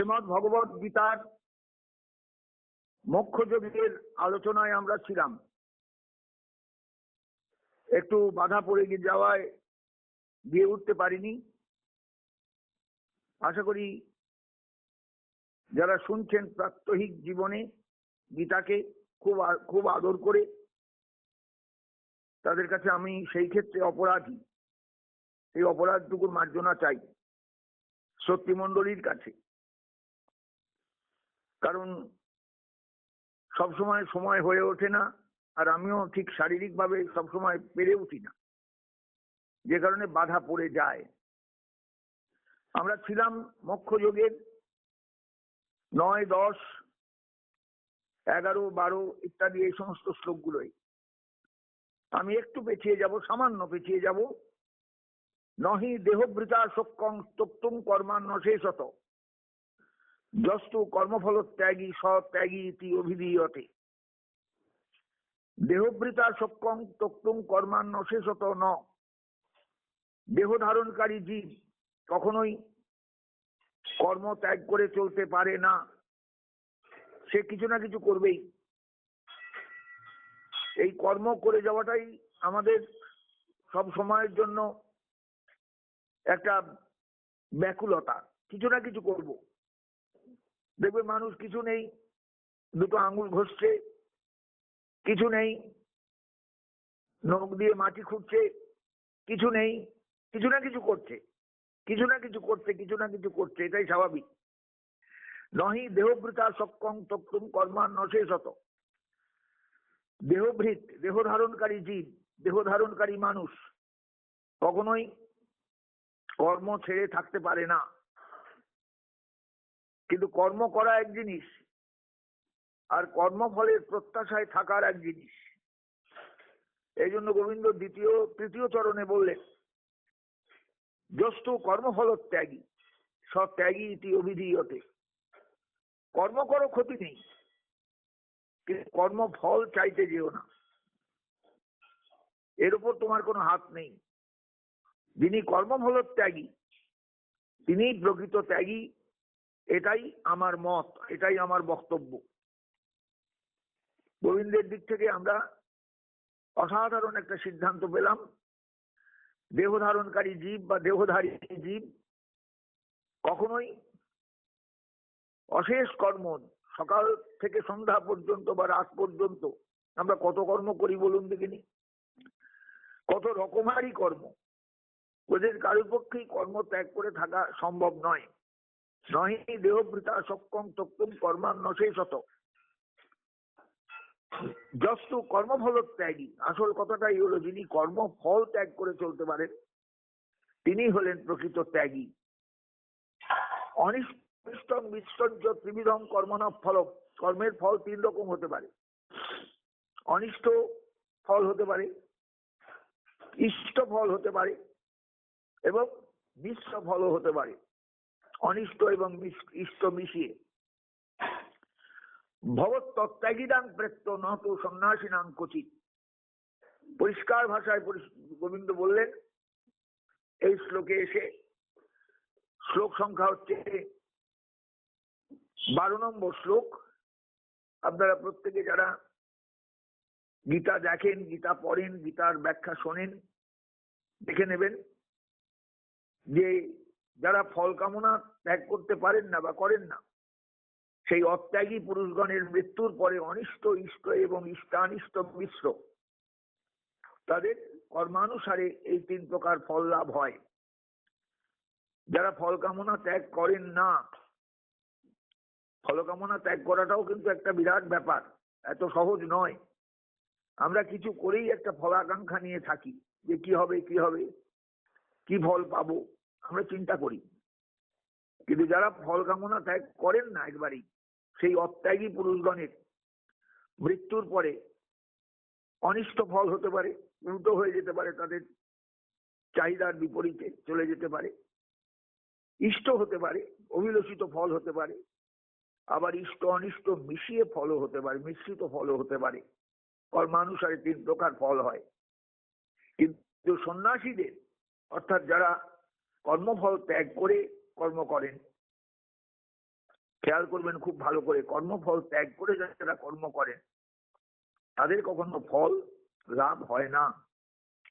শ্রীমদ ভগবত গীতার মোক্ষযোগের আলোচনায় আমরা ছিলাম। একটু বাধা পড়ে গিয়ে যাওয়ায় দিয়ে উঠতে পারিনি। আশা করি যারা শুনছেন প্রাত্যহিক জীবনে গীতাকে খুব খুব আদর করে, তাদের কাছে আমি সেই ক্ষেত্রে অপরাধী। এই অপরাধটুকুর মার্জনা চাই সত্যি সত্যিমণ্ডলীর কাছে। কারণ সবসময় সময় হয়ে ওঠে না, আর আমিও ঠিক শারীরিকভাবে সবসময় পেরে উঠি না। যে কারণে বাধা পড়ে যায়। আমরা ছিলাম মক্ষযোগের নয়, দশ, এগারো, বারো ইত্যাদি এই সমস্ত শ্লোকগুলোই। আমি একটু পেছিয়ে যাব, সামান্য পেছিয়ে যাব। নহি দেহবৃতা শোকং তক্তুম কর্মান্ন শেষত যস্তু কর্মফল ত্যাগী ইতি অভিধীয়তে। দেহবৃতা সক্ষম তক্তুম কর্মান্ন শেষত ন। দেহ ধারণকারী জীব কখনোই কর্ম ত্যাগ করে চলতে পারে না। সে কিছু না কিছু করবেই। এই কর্ম করে যাওয়াটাই আমাদের সব সময়ের জন্য একটা ব্যাকুলতা। কিছু না কিছু করব। দেখবে মানুষ কিছু নেই, দুটো আঙুল ঘষছে, কিছু নেই, নখ দিয়ে মাটি খুঁড়ছে, কিছু নেই, কিছু না কিছু করছে, কিছু না কিছু করছে, কিছু না কিছু করছে, এটাই স্বাভাবিক। নহি দেহবৃতা সক্ষম তক্তুম কর্মান্ন শেষত দেহভৃত দেহ ধারণকারী জীব দেহ ধারণকারী মানুষ কখনোই কর্ম ছেড়ে থাকতে পারে না। কিন্তু কর্ম করা এক জিনিস, আর কর্মফলের প্রত্যাশায় থাকার এক জিনিস। এই জন্য গোবিন্দ দ্বিতীয়, তৃতীয় চরণে বললেন, যস্তু কর্মফল ত্যাগী সত্যাগী ইতি অভিধীয়তে। কর্ম করো, ক্ষতি নেই, কিন্তু কর্মফল চাইতে যেও না। এর উপর তোমার কোনো হাত নেই। যিনি কর্মফল ত্যাগী তিনি প্রকৃত ত্যাগী এটাই আমার মত, এটাই আমার বক্তব্য। গোবিন্দের দিক থেকে আমরা অসাধারণ একটা সিদ্ধান্ত পেলাম। দেহ ধারণকারী জীব বা দেহধারী জীব কখনোই অশেষ কর্ম সকাল থেকে সন্ধ্যা পর্যন্ত বা রাত পর্যন্ত আমরা কত কর্ম করি বলুন দেখিনি? কত রকমারই কর্ম। ওদের কারোর পক্ষেই কর্ম ত্যাগ করে থাকা সম্ভব নয়। নহি দেহবৃতা সক্ষম তক্তুম কর্মান্ন শেষত যস্তু কর্মফল ত্যাগী। আসল কথাটাই হলো, যিনি কর্মফল ত্যাগ করে চলতে পারেন, তিনি হলেন প্রকৃত ত্যাগী। অনিষ্টম মিষ্টঞ্চ ত্রিবিধম কর্মনা ফল কর্মের ফল তিন রকম হতে পারে। অনিষ্ট ফল হতে পারে, ইষ্ট ফল হতে পারে, এবং মিশ্র ফলও হতে পারে। অনিষ্ট এবং ইষ্ট মিশিয়ে। ভগৎ তত্ত্যাগীদান প্রেত্য নত সন্ন্যাসীনাং কচিত পরিষ্কার ভাষায় গোবিন্দ বললেন, এই শ্লোকে এসে শ্লোক সংখ্যা হচ্ছে বারো নম্বর শ্লোক। আপনারা প্রত্যেকে যারা গীতা দেখেন, গীতা পড়েন, গীতার ব্যাখ্যা শোনেন, দেখে নেবেন যে যারা ফল কামনা ত্যাগ করতে পারেন না বা করেন না, সেই অত্যাগী পুরুষগণের মৃত্যুর পরে অনিষ্ট, ইষ্ট এবং ইষ্টানিষ্ট মিশ্র, তাদের কর্মানুসারে এই তিন প্রকার ফল লাভ হয়। যারা ফল কামনা ত্যাগ করেন না, ফল কামনা ত্যাগ করাটাও কিন্তু একটা বিরাট ব্যাপার, এত সহজ নয়। আমরা কিছু করেই একটা ফলাকাঙ্ক্ষা নিয়ে থাকি যে কি হবে কি হবে, কি ফল পাবো আমরা চিন্তা করি। কিন্তু যারা ফল কামনা ত্যাগ করেন না একবারই, সেই অত্যাগী পুরুষগণের মৃত্যুর পরে অনিষ্ট ফল হতে পারে, উল্টো হয়ে যেতে পারে, তাদের চাহিদার বিপরীতে চলে যেতে পারে। ইষ্ট হতে পারে, অভিলষিত ফল হতে পারে, আবার ইষ্ট অনিষ্ট মিশিয়ে ফলও হতে পারে, মিশ্রিত ফলও হতে পারে কর্মানুসারে তিন প্রকার ফল হয়। কিন্তু সন্ন্যাসীদের, অর্থাৎ যারা কর্মফল ত্যাগ করে কর্ম করেন। খেয়াল করবেন খুব ভালো করে, কর্মফল ত্যাগ করে যারা কর্ম করেন, তাদের কখনো ফল লাভ হয় না।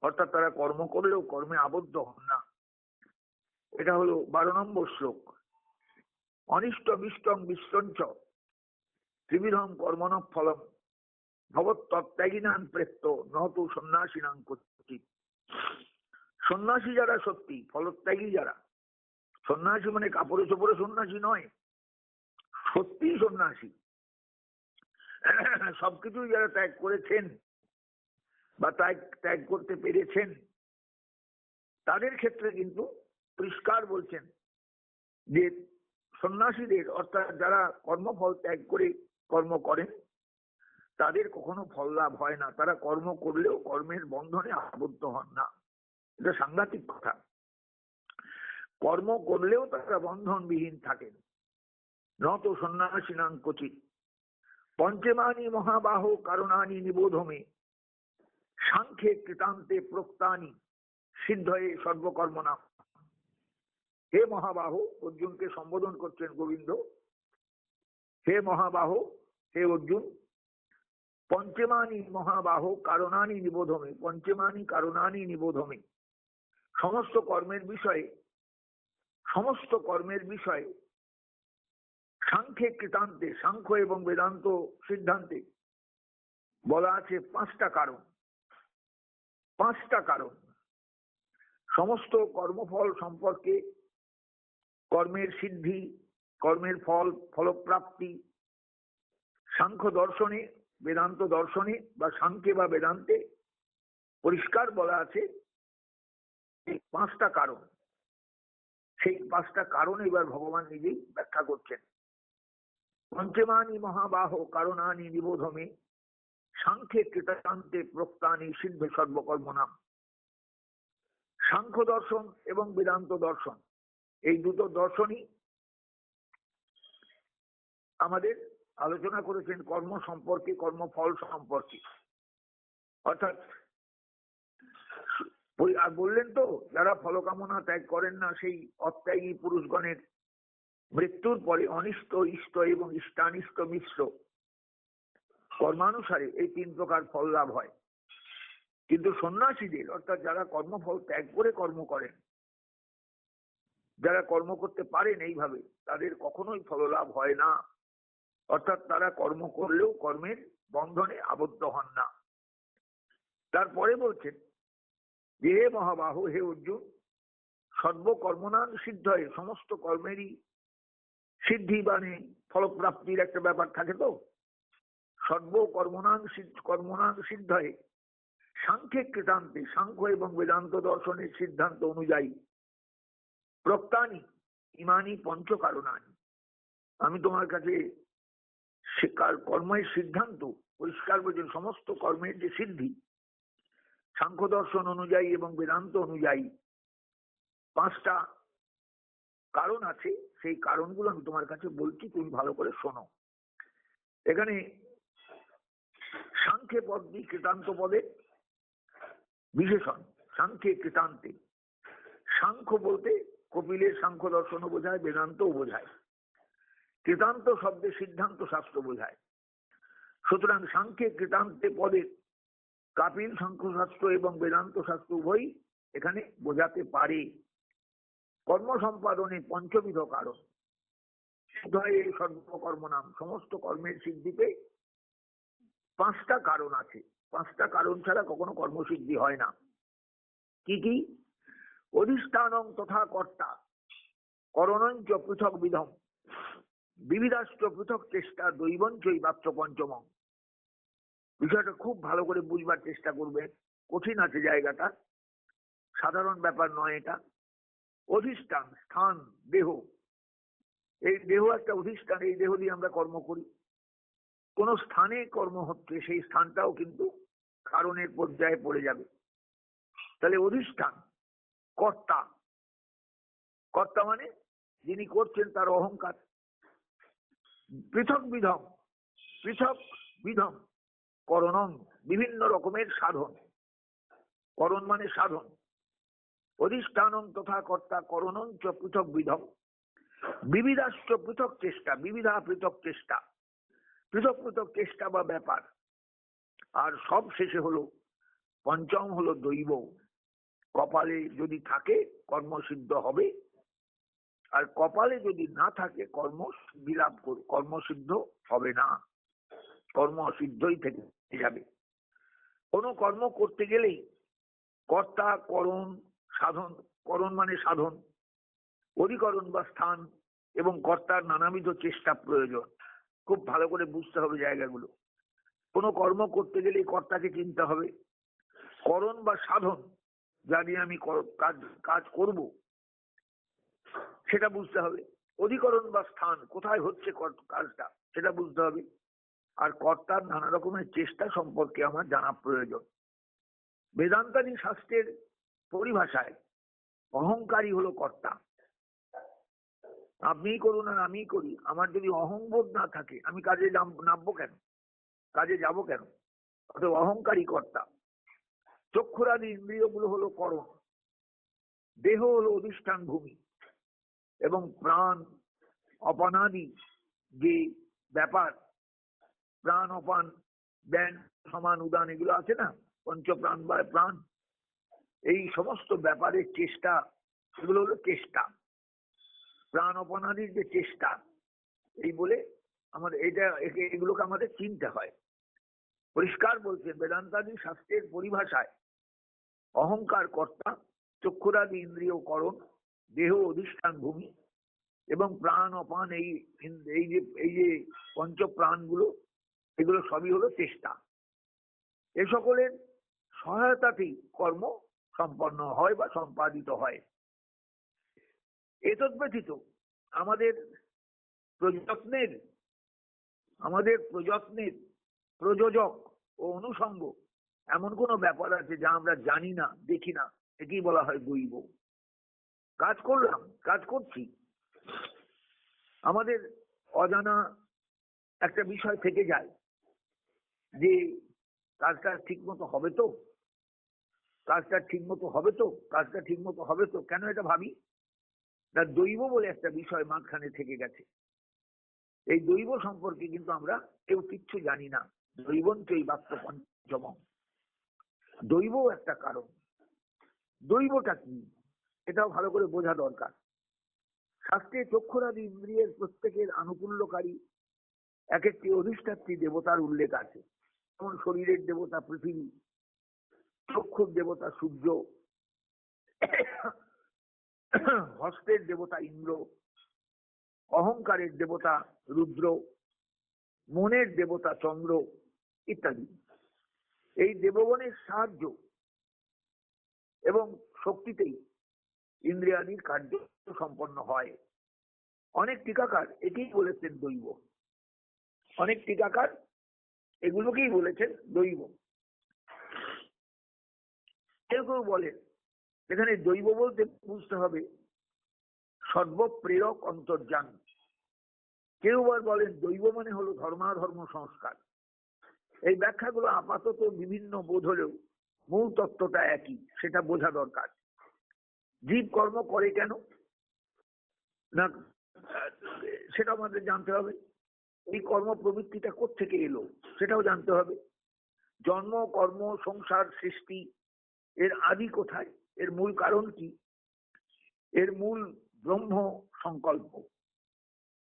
অর্থাৎ তারা কর্ম করলেও কর্মে আবদ্ধ হন না। এটা হলো বারো নম্বর শ্লোক। অনিষ্ট বিষ্টম বিশ্বঞ্চ ত্রিবিধম কর্মণ ফলম ভগত্যাগিনান প্রেত্য নহতু সন্ন্যাসীনাং কচিত সন্ন্যাসী যারা সত্যি, ফলত্যাগী যারা, সন্ন্যাসী মানে কাপড়ে চোপড়ে সন্ন্যাসী নয় সত্যি সন্ন্যাসী। সবকিছুই যারা ত্যাগ করেছেন বা ত্যাগ ত্যাগ করতে পেরেছেন, তাদের ক্ষেত্রে কিন্তু পরিষ্কার বলছেন যে সন্ন্যাসীদের, অর্থাৎ যারা কর্মফল ত্যাগ করে কর্ম করেন, তাদের কখনো ফল লাভ হয় না। তারা কর্ম করলেও কর্মের বন্ধনে আবদ্ধ হন না। এটা সাংঘাতিক কথা। কর্ম করলেও তারা বন্ধনবিহীন থাকেন। নত সন্ন্যাসীনাং কচিত পঞ্চমানি মহাবাহ কারণানি নিবোধমে। সাংখ্যে কৃতান্তে প্রক্তানি। সিদ্ধয়ে সর্বকর্মনা হে মহাবাহ, অর্জুনকে সম্বোধন করছেন গোবিন্দ। হে মহাবাহ, হে অর্জুন। পঞ্চমানি মহাবাহ কারণানি নিবোধমে। পঞ্চমানি কারণানি নিবোধমে। সমস্ত কর্মের বিষয়ে, সমস্ত কর্মের বিষয়ে সাংখ্যে কৃতান্তে, সাংখ্য এবং বেদান্ত সিদ্ধান্তে বলা আছে পাঁচটা কারণ। পাঁচটা কারণ। সমস্ত কর্মফল সম্পর্কে, কর্মের সিদ্ধি, কর্মের ফল, ফলপ্রাপ্তি, সাংখ্য দর্শনে, বেদান্ত দর্শনে বা সাংখ্যে বা বেদান্তে পরিষ্কার বলা আছে এই পাঁচটা কারণ। সেই পাঁচটা কারণ এবার ভগবান নিজেই ব্যাখ্যা করছেন। পঞ্চমানি মহাবাহ কারণানি নিবোধমে সাংখ্যে কৃতান্তে প্রক্তানি সিদ্ধ সর্বকর্মনাম সাংখ্য দর্শন এবং বেদান্ত দর্শন, এই দুটো দর্শনই আমাদের আলোচনা করেছেন কর্ম সম্পর্কে, কর্মফল সম্পর্কে। অর্থাৎ ওই আর বললেন তো, যারা ফলকামনা ত্যাগ করেন না, সেই অত্যাগী পুরুষগণের মৃত্যুর পরে অনিষ্ট, ইষ্ট এবং ইষ্টানিষ্ট মিশ্র কর্মানুসারে এই তিন প্রকার ফল লাভ হয়। কিন্তু সন্ন্যাসীদের, অর্থাৎ যারা কর্মফল ত্যাগ করে কর্ম করেন, যারা কর্ম করতে পারেন এইভাবে, তাদের কখনোই ফললাভ হয় না। অর্থাৎ তারা কর্ম করলেও কর্মের বন্ধনে আবদ্ধ হন না। তারপরে বলছেন যে হে মহাবাহ, হে অর্জুন সর্বকর্মনান সিদ্ধ সমস্ত কর্মেরই সিদ্ধি মানে ফলপ্রাপ্তির একটা ব্যাপার থাকে তো? সর্বকর্মনান কর্মনান সিদ্ধ হয়ে সাংখ্যে কৃতান্তে, সাংখ্য এবং বেদান্ত দর্শনের সিদ্ধান্ত অনুযায়ী। প্রক্তানি, ইমানি পঞ্চ পঞ্চকারণানি। আমি তোমার কাছে কর্মের সিদ্ধান্ত, পরিষ্কার বলছেন সমস্ত কর্মের যে সিদ্ধি সাংখ্য দর্শন অনুযায়ী এবং বেদান্ত অনুযায়ী পাঁচটা কারণ আছে। সেই কারণগুলো আমি তোমার কাছে বলছি, তুমি ভালো করে শোনো। এখানে সাংখ্যে পদটি কৃতান্ত পদে বিশেষণ, সাংখ্যে কৃতান্তে। সাংখ্য বলতে কপিলের সাংখ্য দর্শনও বোঝায়, বেদান্তও বোঝায়। কৃতান্ত শব্দে সিদ্ধান্ত শাস্ত্র বোঝায়। সুতরাং সাংখ্যে কৃতান্তে পদে কাপিল শাস্ত্র এবং বেদান্ত শাস্ত্র উভয়ই এখানে বোঝাতে পারে। কর্ম সম্পাদনে পঞ্চবিধ কারণ। সর্বকর্ম নাম। সমস্ত কর্মের সিদ্ধিতে পাঁচটা কারণ আছে। পাঁচটা কারণ ছাড়া কখনো কর্মসিদ্ধি হয় না। কি কি? অধিষ্ঠানং তথা কর্তা। করণঞ্চ পৃথক বিধম। বিবিধাস্ত্র পৃথক চেষ্টা দৈবঞ্চই মাত্র পঞ্চম বিষয়টা খুব ভালো করে বুঝবার চেষ্টা করবে। কঠিন আছে জায়গাটা। সাধারণ ব্যাপার নয় এটা। অধিষ্ঠান, স্থান, দেহ। এই দেহ একটা অধিষ্ঠান, এই দেহ দিয়ে আমরা কর্ম করি। কোন স্থানে কর্ম হচ্ছে, সেই স্থানটাও কিন্তু কারণের পর্যায়ে পড়ে যাবে। তাহলে অধিষ্ঠান, কর্তা। কর্তা মানে যিনি করছেন তার অহংকার। পৃথক বিধম পৃথক বিধম। করণম বিভিন্ন রকমের সাধন। করণ মানে সাধন। অধিষ্ঠানম তথা কর্তা করণম চ পৃথক বিধম। বিবিধাষ্ট পৃথক চেষ্টা, বিবিধা পৃথক চেষ্টা। পৃথক পৃথক চেষ্টা বা ব্যাপার। আর সব শেষে হলো পঞ্চম হলো দৈব। কপালে যদি থাকে কর্মসিদ্ধ হবে। আর কপালে যদি না থাকে, কর্ম বিলাপ কর্মসিদ্ধ হবে না। কর্ম অসিদ্ধই থেকে যাবে। কোনো কর্ম করতে গেলেই কর্তা, করণ, সাধন, করণ মানে সাধন, অধিকরণ বা স্থান এবং কর্তার নানাবিধ চেষ্টা প্রয়োজন। খুব ভালো করে বুঝতে হবে জায়গাগুলো। কোনো কর্ম করতে গেলে কর্তাকে চিনতে হবে। করণ বা সাধন যা নিয়ে আমি কাজ কাজ করব, সেটা বুঝতে হবে। অধিকরণ বা স্থান কোথায় হচ্ছে কাজটা, সেটা বুঝতে হবে। আর কর্তার নানা রকমের চেষ্টা সম্পর্কে আমার জানা প্রয়োজন। বেদান্তাদি শাস্ত্রের পরিভাষায় অহংকারী হলো কর্তা। আপনিই করুন আর আমিই করি। আমার যদি অহংবোধ না থাকে, আমি কাজে নাম- নামবো কেন? কাজে যাব কেন? অতএব অহংকারী কর্তা। চক্ষুরাদি ইন্দ্রিয়গুলো হলো করণ। দেহ হলো অধিষ্ঠান ভূমি। এবং প্রাণ অপানাদি যে ব্যাপার প্রাণ অপান জ্ঞান সমান উদান এগুলো আছে না? পঞ্চপ্রাণ বা প্রাণ। এই সমস্ত ব্যাপারের চেষ্টা এগুলো হলো চেষ্টা। প্রাণ অপনাদির যে চেষ্টা, এই বলে আমাদের এটা এগুলোকে আমাদের চিনতে হয়। পরিষ্কার বলছেন বেদান্তাদি শাস্ত্রের পরিভাষায়, অহংকার কর্তা, চক্ষুরাদি ইন্দ্রিয় করণ, দেহ অধিষ্ঠান ভূমি, এবং প্রাণ অপান এই এই যে এই যে পঞ্চ প্রাণগুলো এগুলো সবই হলো চেষ্টা। এ সকলের সহায়তাতেই কর্ম সম্পন্ন হয় বা সম্পাদিত হয়। এতদ ব্যতীত আমাদের প্রযত্নের আমাদের প্রযত্নের প্রযোজক ও অনুষঙ্গ এমন কোনো ব্যাপার আছে যা আমরা জানি না, দেখি না, একেই বলা হয় দৈব কাজ করলাম, কাজ করছি। আমাদের অজানা একটা বিষয় থেকে যায়। যে কাজটা ঠিক মতো হবে তো? কাজটা ঠিক মতো হবে তো? কাজটা ঠিক মতো হবে তো? কেন এটা ভাবি? না, দৈব বলে একটা বিষয় মাঝখানে থেকে গেছে। এই দৈব সম্পর্কে কিন্তু আমরা কেউ কিচ্ছু জানি না। দৈবন্ত এই বাক্য পঞ্চম দৈব একটা কারণ। দৈবটা কি? এটাও ভালো করে বোঝা দরকার। শাস্ত্রে চক্ষুরাদি ইন্দ্রিয়ের প্রত্যেকের আনুকূল্যকারী এক একটি অধিষ্ঠাত্রী দেবতার উল্লেখ আছে। যেমন শরীরের দেবতা পৃথিবী, চক্ষুর দেবতা সূর্য, হস্তের দেবতা ইন্দ্র, অহংকারের দেবতা রুদ্র, মনের দেবতা চন্দ্র ইত্যাদি। এই দেবগণের সাহায্য এবং শক্তিতেই ইন্দ্রিয়াদির কার্য সম্পন্ন হয়। অনেক টিকাকার একেই বলেছেন দৈব। অনেক টিকাকার এগুলোকেই বলেছেন দৈব। কেউ কেউ বলেন, এখানে দৈব বলতে বুঝতে হবে, সর্বপ্রেরক অন্তর্যান কেউ আবার বলেন দৈব মানে হলো ধর্মাধর্ম সংস্কার। এই ব্যাখ্যাগুলো আপাতত বিভিন্ন বোধ হলেও মূল তত্ত্বটা একই, সেটা বোঝা দরকার। জীব কর্ম করে কেন? না, সেটা আমাদের জানতে হবে। এই কর্ম প্রবৃত্তিটা থেকে এলো? সেটাও জানতে হবে। জন্ম, কর্ম, সংসার, সৃষ্টি, এর আদি কোথায়? এর মূল কারণ কি? এর মূল ব্রহ্ম সংকল্প।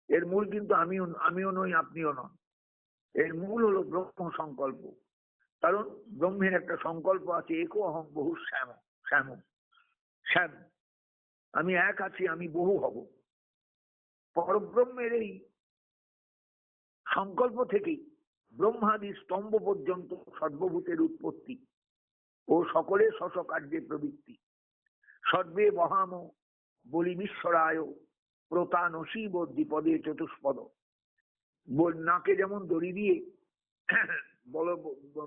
এর মূল কিন্তু আমিও আমিও নই, আপনিও নন। এর মূল হলো ব্রহ্ম সংকল্প। কারণ ব্রহ্মের একটা সংকল্প আছে, একো অহং বহু শ্যাম শ্যাম শ্যাম। আমি এক আছি, আমি বহু হব। পরব্রহ্মের এই সংকল্প থেকেই ব্রহ্মাদি স্তম্ভ পর্যন্ত সর্বভূতের উৎপত্তি ও সকলের শশকার্যে প্রবৃত্তি। সর্বে বহাম বলিমীশ্বরায় প্রতানসীব দ্বিপদে চতুষ্পদ। নাকে যেমন দড়ি দিয়ে বল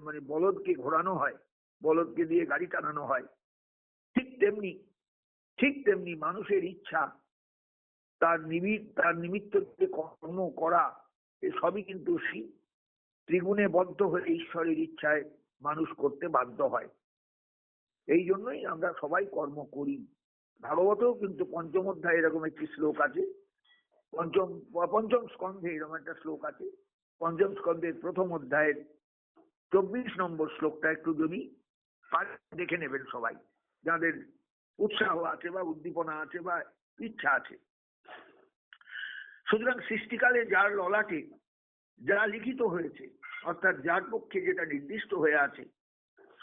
মানে বলদকে ঘোরানো হয়, বলদকে দিয়ে গাড়ি টানানো হয়, ঠিক তেমনি ঠিক তেমনি মানুষের ইচ্ছা, তার নিমিত্ত তার নিমিত্ত কর্ম করা সবই কিন্তু ত্রিগুণে বদ্ধ হয়ে ঈশ্বরের ইচ্ছায় মানুষ করতে বাধ্য হয়। এই জন্যই আমরা সবাই কর্ম করি। ভাগবতেও কিন্তু পঞ্চম অধ্যায় এরকম একটি শ্লোক আছে। পঞ্চম পঞ্চম স্কন্ধে এরকম একটা শ্লোক আছে। পঞ্চম স্কন্ধের প্রথম অধ্যায়ের চব্বিশ নম্বর শ্লোকটা একটু যদি দেখে নেবেন সবাই। যাদের উৎসাহ আছে বা উদ্দীপনা আছে বা ইচ্ছা আছে। সুতরাং সৃষ্টিকালে যার ললাটে, যা লিখিত হয়েছে, অর্থাৎ যার পক্ষে যেটা নির্দিষ্ট হয়ে আছে,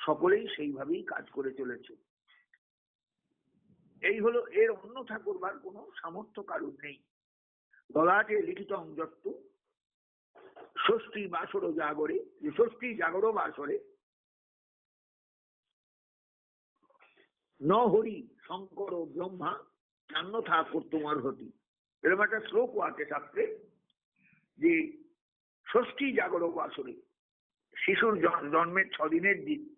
সকলেই সেইভাবেই কাজ করে চলেছে। এই হলো এর অন্যথা করবার কোনো সামর্থ্য কারণ নেই। ললাটে লিখিত অঞ্জত্ব ষষ্ঠী বাসর জাগরে ষষ্ঠী জাগর বাসরে, ন হরি, শঙ্কর ব্রহ্মা অন্যথা কর্তুমার হতি এরকম একটা শ্লোক আছে শাস্ত্রে, যে ষষ্ঠী জাগরক আসরে শিশুর জন- জন্মের ছদিনের দিন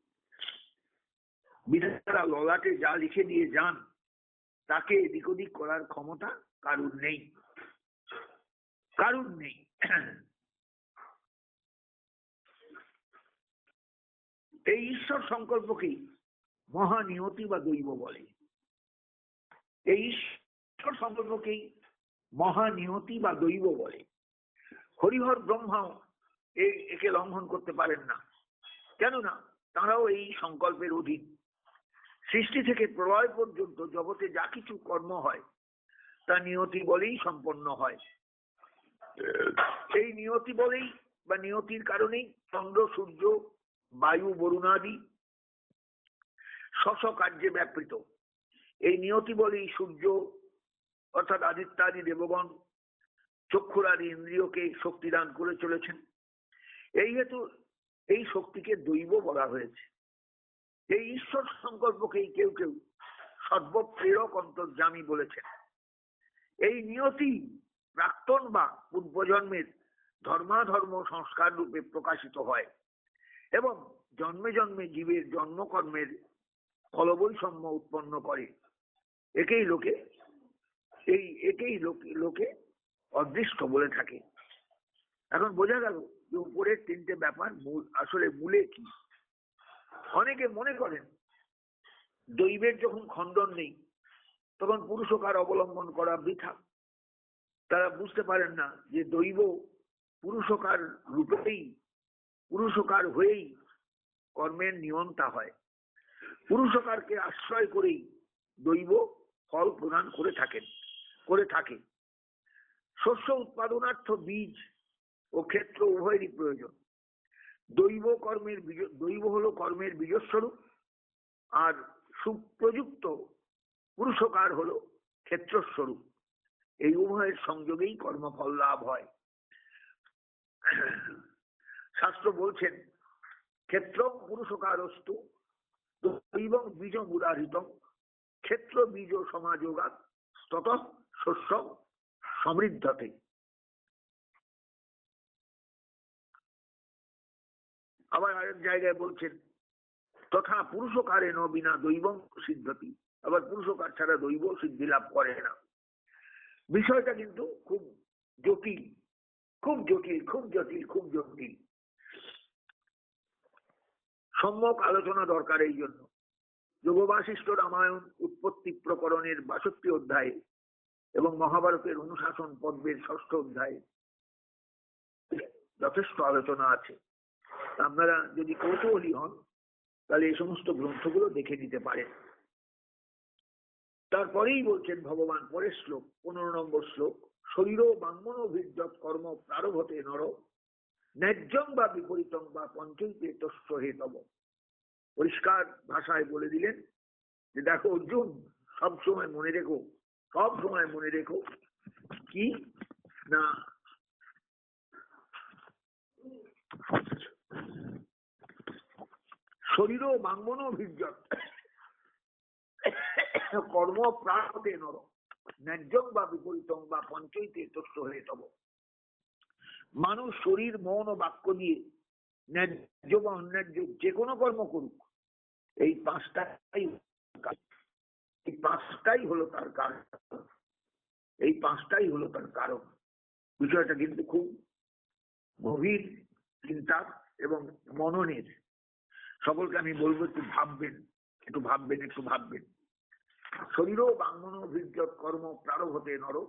বিধাতারা ললাটে যা লিখে দিয়ে যান, তাকে এদিক ওদিক করার ক্ষমতা কারুর নেই। কারুর নেই। এই ঈশ্বর সংকল্পকেই মহানিয়তি বা দৈব বলে। এই ঈশ্বর সংকল্পকেই মহানিয়তি বা দৈব বলে। হরিহর ব্রহ্মা এই একে লঙ্ঘন করতে পারেন না। কেননা তারাও এই সংকল্পের অধীন। সৃষ্টি থেকে প্রলয় পর্যন্ত জগতে যা কিছু কর্ম হয়, তা নিয়তি বলেই সম্পন্ন হয়। এই নিয়তি বলেই বা নিয়তির কারণেই চন্দ্র, সূর্য, বায়ু বরুণাদি স্ব কার্যে ব্যাপৃত। এই নিয়তি বলেই সূর্য অর্থাৎ আদিত্যাদি দেবগণ, চক্ষুরাদি ইন্দ্রিয়কে শক্তি দান করে চলেছেন। এই হেতু এই শক্তিকে দৈব বলা হয়েছে। এই ঈশ্বর সংকল্পকেই কেউ কেউ সর্বপ্রেরক অন্তর্জামী বলেছেন। এই নিয়তি প্রাক্তন বা পূর্বজন্মের ধর্মাধর্ম সংস্কার রূপে প্রকাশিত হয় এবং জন্মে জন্মে জীবের জন্মকর্মের ফলবৈষম্য উৎপন্ন করে। একেই লোকে এই একেই লোকে লোকে অদৃষ্ট বলে থাকে। এখন বোঝা গেল যে উপরের তিনটে ব্যাপার মূল আসলে মূলে কি। অনেকে মনে করেন, দৈবের যখন খণ্ডন নেই, তখন পুরুষকার অবলম্বন করা বৃথা। তারা বুঝতে পারেন না যে দৈব পুরুষকার রূপেই, পুরুষকার হয়েই কর্মের নিয়ন্তা হয়। পুরুষকারকে আশ্রয় করেই দৈব ফল প্রদান করে থাকেন। করে থাকে। শস্য উৎপাদনার্থ বীজ ও ক্ষেত্র উভয়েরই প্রয়োজন। দৈব কর্মের দৈব হলো কর্মের বীজস্বরূপ, আর সুপ্রযুক্ত পুরুষকার হলো ক্ষেত্রস্বরূপ। এই উভয়ের সংযোগেই কর্মফল লাভ হয়। শাস্ত্র বলছেন, ক্ষেত্র পুরুষকারস্তু, দৈবং বীজ মুদারিতম ক্ষেত্র বীজ সমাযোগাত তত শস্য সমৃদ্ধতে। আবার আরেক জায়গায় বলছেন, তথা পুরুষকারে ন বিনা দৈবং সিদ্ধতি। আবার পুরুষকার ছাড়া দৈব সিদ্ধি লাভ করে না। বিষয়টা কিন্তু খুব জটিল খুব জটিল খুব জটিল খুব জটিল। সম্যক আলোচনা দরকার এই জন্য। যোগবাশিষ্ঠ রামায়ণ উৎপত্তি প্রকরণের বাষট্টি অধ্যায়ে এবং মহাভারতের অনুশাসন পর্বের ষষ্ঠ অধ্যায়ে যথেষ্ট আলোচনা আছে। আপনারা যদি কৌতূহলী হন, তাহলে এই সমস্ত গ্রন্থগুলো দেখে নিতে পারেন। তারপরেই বলছেন ভগবান পরের শ্লোক, পনেরো নম্বর শ্লোক, শরীর বাঙ্মন অভিজ্ঞত কর্ম প্রারভতে নর, ন্যায্যং বা বিপরীতং বা পঞ্চৈতে তস্য হেতব পরিষ্কার ভাষায় বলে দিলেন যে দেখো অর্জুন, সবসময় মনে রেখো সব সময় মনে রেখো, কি? না। শরীর বাঙ্গন অভিজ্ঞত কর্ম প্রাণতে নর। ন্যায্যং বা বিপরীতং বা পঞ্চইতে তস্য হয়ে তব। মানুষ শরীর, মন ও বাক্য দিয়ে ন্যায্য বা অন্যায্য যে কোনো কর্ম করুক, এই পাঁচটাই কাজ। এই পাঁচটাই হলো তার কারণ। এই পাঁচটাই হলো তার কারণ। বিষয়টা কিন্তু খুব গভীর চিন্তা এবং মননের। সকলকে আমি বলব, একটু ভাববেন একটু ভাববেন একটু ভাববেন। শরীর বাঙ্গন অভিজ্ঞত কর্ম প্রারভতে নর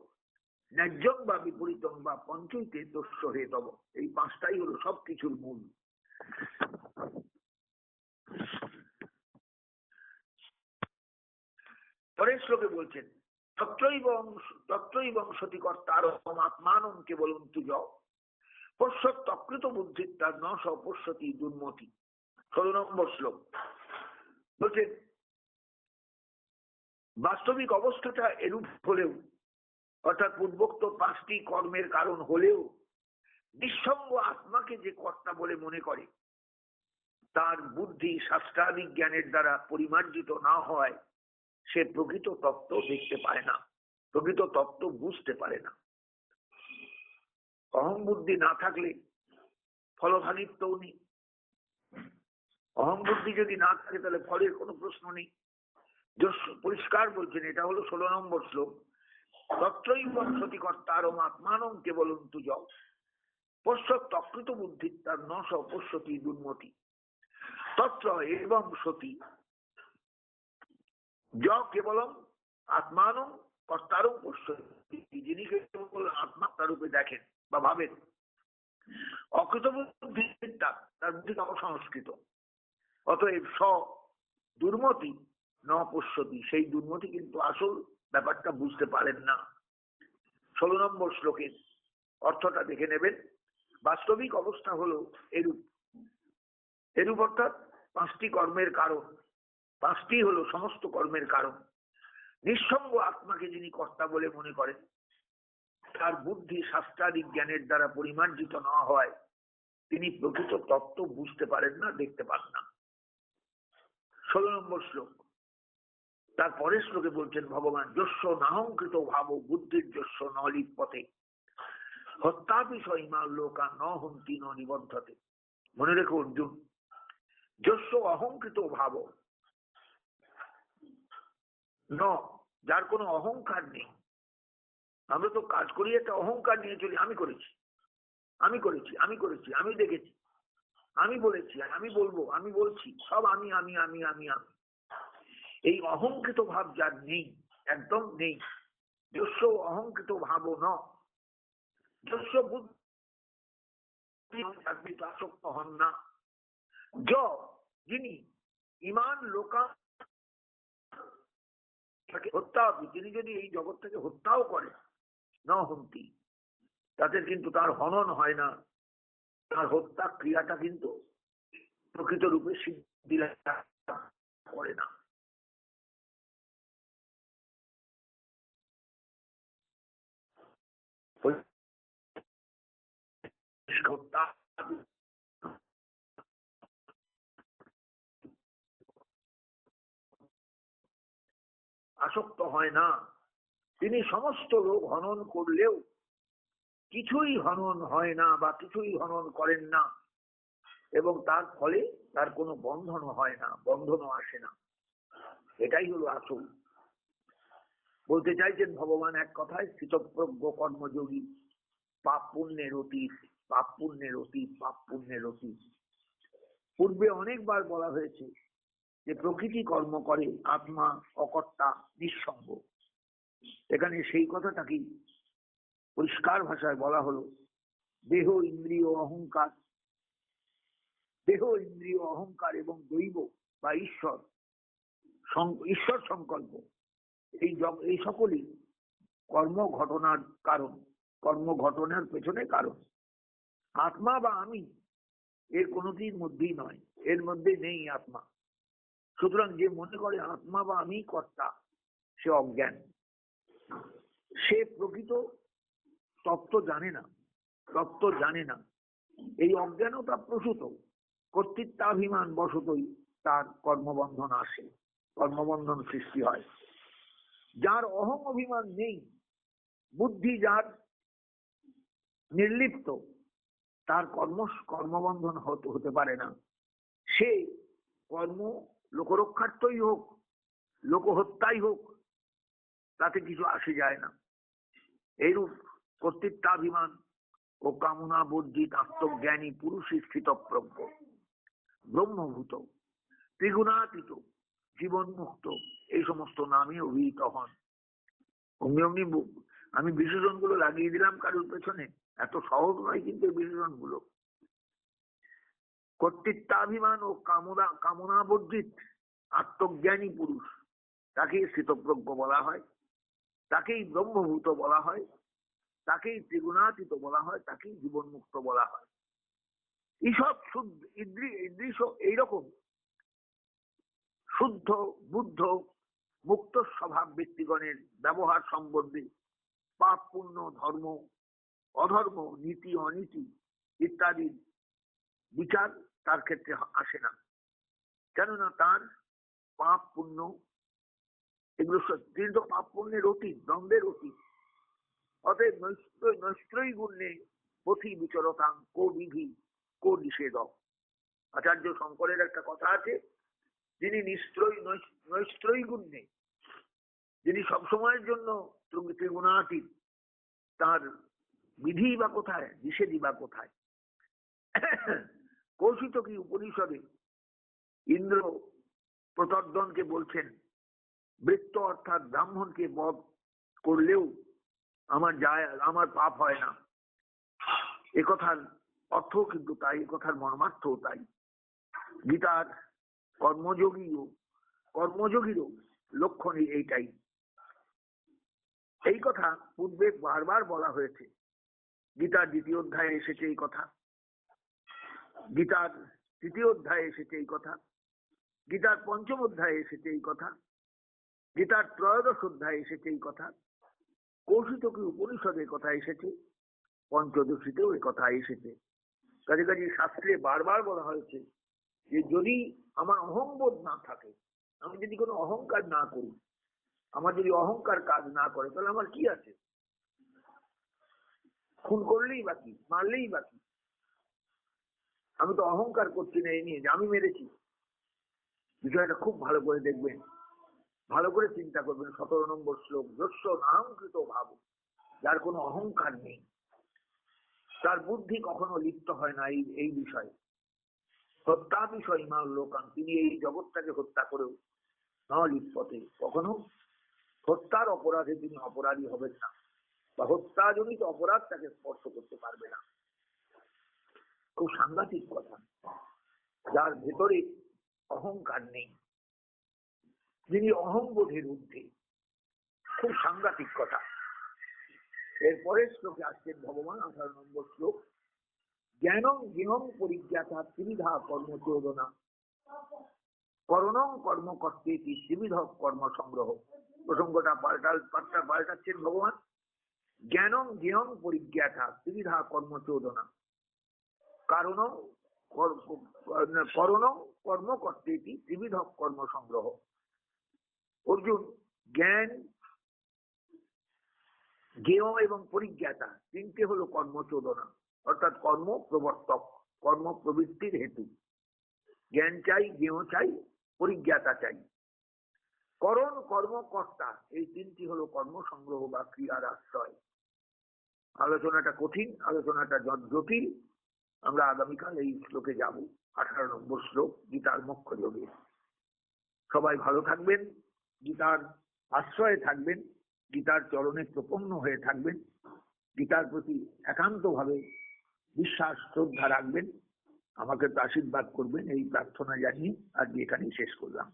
ন্যায্যং বা বিপরীতং বা পঞ্চইতে দস্য হে তব। এই পাঁচটাই হলো সবকিছুর মূল। পরের শ্লোকে বলছেন, তত্রৈবং তত্রৈবং সতিকর্তার আত্মানম কেবল তুজ। পশ্যত তকৃত বুদ্ধির তার ন সপশ্যতি দুর্মতি। ষোলো নম্বর শ্লোক। বলছেন, বাস্তবিক অবস্থাটা এরূপ হলেও, অর্থাৎ পূর্বোক্ত পাঁচটি কর্মের কারণ হলেও, নিঃসঙ্গ আত্মাকে যে কর্তা বলে মনে করে, তার বুদ্ধি শাস্ত্রাদিক জ্ঞানের দ্বারা পরিমার্জিত না হয় সে প্রকৃত তত্ত্ব দেখতে পায় না, প্রকৃত তত্ত্ব বুঝতে পারে না। অহং বুদ্ধি না থাকলে ফলভাগিত্বও নেই। অহং বুদ্ধি যদি না থাকে, তাহলে ফলের কোনো প্রশ্ন নেই। পরিষ্কার বলছেন, এটা হলো ষোলো নম্বর শ্লোক। তত্রই বংশতিকর্তারম আত্মানম কেবলন্তু য পশ্য তকৃত বুদ্ধি তার নশ পশ্যতি দুর্মতি। তত্র এবং সতী য কেবলম আত্মানম কর্তারও যিনি কেবল আত্মা দেখেন বা ভাবেন অকৃত বুদ্ধিটা তার বুদ্ধি অসংস্কৃত অতএব স দুর্মতি ন পশ্যতি সেই দুর্মতি কিন্তু আসল ব্যাপারটা বুঝতে পারেন না ষোলো নম্বর শ্লোকের অর্থটা দেখে নেবেন বাস্তবিক অবস্থা হলো এরূপ এরূপ অর্থাৎ পাঁচটি কর্মের কারণ পাঁচটি হলো সমস্ত কর্মের কারণ। নিঃসঙ্গ আত্মাকে যিনি কর্তা বলে মনে করেন, তার বুদ্ধি শাস্ত্রাদিক জ্ঞানের দ্বারা পরিমার্জিত না হয়, তিনি প্রকৃত তত্ত্ব বুঝতে পারেন না, দেখতে পান না। ষোলো নম্বর শ্লোক। তার পরের শ্লোকে বলছেন ভগবান যস্য নাহংকৃত ভাব বুদ্ধির যস্য নলিপ পথে। হত্যাপি সহিমা লোকা ন হন্তি ন নিবদ্ধতে মনে রেখো অর্জুন যস্য অহংকৃত ভাব ন যার কোনো অহংকার নেই। আমরা তো কাজ করি, একটা অহংকার নিয়ে চলি। আমি করেছি। আমি করেছি আমি করেছি, আমি দেখেছি। আমি বলেছি, আমি বলব, আমি বলছি, সব আমি আমি আমি আমি আমি। এই অহংকৃত ভাব যার নেই, একদম নেই। যস্য অহংকৃত ভাব ন। যস্য বুদ্ধি আসক্ত হন না। যিনি ইমান লোকা তাকে হত্যা তিনি যদি এই জগৎটাকে হত্যাও করে ন হন্তি তাদের কিন্তু তার হনন হয় না। তার হত্যা ক্রিয়াটা কিন্তু প্রকৃত রূপে সিদ্ধি করে না। হত্যা আসক্ত হয় না। তিনি সমস্ত লোক হনন করলেও কিছুই হনন হয় না বা কিছুই হনন করেন না এবং তার ফলে তার কোনো বন্ধন হয় না, বন্ধনও আসে না। এটাই হলো আসল। বলতে চাইছেন ভগবান এক কথায় স্থিতপ্রজ্ঞ কর্মযোগী, পাপ পুণ্যের অতীত, পাপ পুণ্যের অতীত, পাপ পুণ্যের অতীত। পূর্বে অনেকবার বলা হয়েছে যে প্রকৃতি কর্ম করে, আত্মা, অকর্তা, নিঃসঙ্গ। এখানে সেই কথাটাকেই পরিষ্কার ভাষায় বলা হলো, দেহ ইন্দ্রিয় অহংকার। দেহ ইন্দ্রিয় অহংকার এবং দৈব বা ঈশ্বর ঈশ্বর সংকল্প। এই এই সকলই কর্ম ঘটনার কারণ, কর্ম ঘটনার পেছনে কারণ। আত্মা বা আমি এর কোনোটির মধ্যেই নয়, এর মধ্যে নেই আত্মা। সুতরাং যে মনে করে আত্মা বা আমি কর্তা, সে অজ্ঞান। সে প্রকৃত তত্ত্ব জানে না, তত্ত্ব জানে না। এই অজ্ঞানতা প্রসূত, কর্তৃত্বাভিমান বশতই তার কর্মবন্ধন আসে, কর্মবন্ধন সৃষ্টি হয়। যার অহং অভিমান নেই, বুদ্ধি যার নির্লিপ্ত, তার কর্ম কর্মবন্ধন হতে হতে পারে না। সে কর্ম লোকরক্ষার্থই হোক, লোকহত্যাই হোক, তাতে কিছু আসে যায় না। এইরূপ কর্তৃত্বাভিমান ও কামনা বর্জিত আত্মজ্ঞানী পুরুষই স্থিতপ্রজ্ঞ ব্রহ্মভূত, ত্রিগুণাতীত জীবন মুক্ত এই সমস্ত নামে অভিহিত হন। অমনি অমনি আমি বিশেষণগুলো লাগিয়ে দিলাম কারোর পেছনে। এত সহজ নয় কিন্তু বিশেষণগুলো। কর্তৃত্বাভিমান ও কামনা, কামনাবর্জিত আত্মজ্ঞানী পুরুষ। তাকেই স্থিতপ্রজ্ঞ বলা হয়, তাকেই ব্রহ্মভূত বলা হয়, তাকেই ত্রিগুণাতীত বলা হয়, তাকেই জীবনমুক্ত বলা হয়। এইসব শুদ্ধ ইদৃশ এইরকম। শুদ্ধ, বুদ্ধ, মুক্ত স্বভাব ব্যক্তিগণের ব্যবহার সম্বন্ধে পাপ পুণ্য ধর্ম, অধর্ম, নীতি, অনীতি ইত্যাদি বিচার তার ক্ষেত্রে আসে না। কেননা তার পাপ পুণ্য, এগুলো তো পাপ পুণ্যের অতীত, দ্বন্দ্বের অতীত। অতএব নৈশ্চয় নৈশ্চয়ই গুণ্যে পথি বিচরতাং কো বিধি, কো নিষেধ। আচার্য শঙ্করের একটা কথা আছে, যিনি নিশ্চয়ই নৈশ- নৈশ্চয়ই গুণ্যে যিনি সবসময়ের জন্য ত্রি- ত্রিগুণাতীত, তার বিধি বা কোথায়, নিষেধই বা কোথায়? কৌশিত কি উপনিষদে ইন্দ্র প্রতর্দনকে বলছেন, বৃত্ত অর্থাৎ ব্রাহ্মণকে বধ করলেও আমার যায়, আমার পাপ হয় না। এ কথার অর্থ কিন্তু তাই, এ কথার মর্মার্থও তাই। গীতার কর্মযোগীও, কর্মযোগীরও লক্ষণ এইটাই। এই কথা পূর্বে বারবার বলা হয়েছে। গীতার দ্বিতীয় অধ্যায়ে এসেছে এই কথা। গীতার তৃতীয় অধ্যায়ে এসেছে এই কথা। গীতার পঞ্চম অধ্যায়ে এসেছে এই কথা। গীতার ত্রয়োদশ অধ্যায়ে এসেছে এই কথা। কৌশিতকী উপনিষদের কথা এসেছে। পঞ্চদশীতেও কথা এসেছে। কাজে কাজে শাস্ত্রে বারবার বলা হয়েছে যে, যদি আমার অহংবোধ না থাকে, আমি যদি কোনো অহংকার না করি, আমার যদি অহংকার কাজ না করে, তাহলে আমার কি আছে? খুন করলেই বাকি মারলেই বাকি আমি তো অহংকার করছি না এই নিয়ে যে আমি মেরেছি। বিষয়টা খুব ভালো করে দেখবেন। ভালো করে চিন্তা করবেন। সতেরো নম্বর শ্লোক যস্য নাহংকৃত ভাব, যার কোনো অহংকার নেই, তার বুদ্ধি কখনো লিপ্ত হয় না। এই এই বিষয়ে। হত্যা বিষয় মা লোকান, তিনি এই জগৎটাকে হত্যা করেও ন লিপ্ততে কখনো? হত্যার অপরাধে তিনি অপরাধী হবেন না। বা হত্যাজনিত অপরাধ তাকে স্পর্শ করতে পারবে না। খুব সাংঘাতিক কথা। যার ভেতরে অহংকার নেই। যিনি অহংবোধের ঊর্ধ্বে, খুব সাংঘাতিক কথা। এরপরের শ্লোকে আসছেন ভগবান আঠারো নম্বর শ্লোক। জ্ঞানং জ্ঞানং পরিজ্ঞাতা ত্রিবিধা কর্মচোদনা করণং কর্ম করতে ত্রিবিধ কর্ম সংগ্রহ। প্রসঙ্গটা পাল্টাল পাল্টা পাল্টাচ্ছেন ভগবান। জ্ঞানং জ্ঞানং পরিজ্ঞাতা ত্রিবিধা কর্মচোদনা কারণং করণং কর্ম করতে ত্রিবিধ কর্ম সংগ্রহ। অর্জুন জ্ঞান, জ্ঞেয় এবং পরিজ্ঞাতা তিনটে হলো কর্মচোদনা, অর্থাৎ কর্ম প্রবর্তক, কর্ম প্রবৃত্তির হেতু। জ্ঞান চাই, জ্ঞেয় চাই, পরিজ্ঞাতা চাই। করণ কর্মকর্তা, এই তিনটি হলো কর্ম সংগ্রহ বা ক্রিয়ার আশ্রয়। আলোচনাটা কঠিন, আলোচনাটা জটিল আমরা আগামীকাল এই শ্লোকে যাব, আঠারো নম্বর শ্লোক, গীতার মুখ্য যোগে। সবাই ভালো থাকবেন, গীতার আশ্রয়ে থাকবেন, গীতার চরণে প্রপন্ন হয়ে থাকবেন, গীতার প্রতি একান্তভাবে বিশ্বাস, শ্রদ্ধা রাখবেন। আমাকে তো আশীর্বাদ করবেন, এই প্রার্থনা জানিয়ে আজকে এখানেই শেষ করলাম।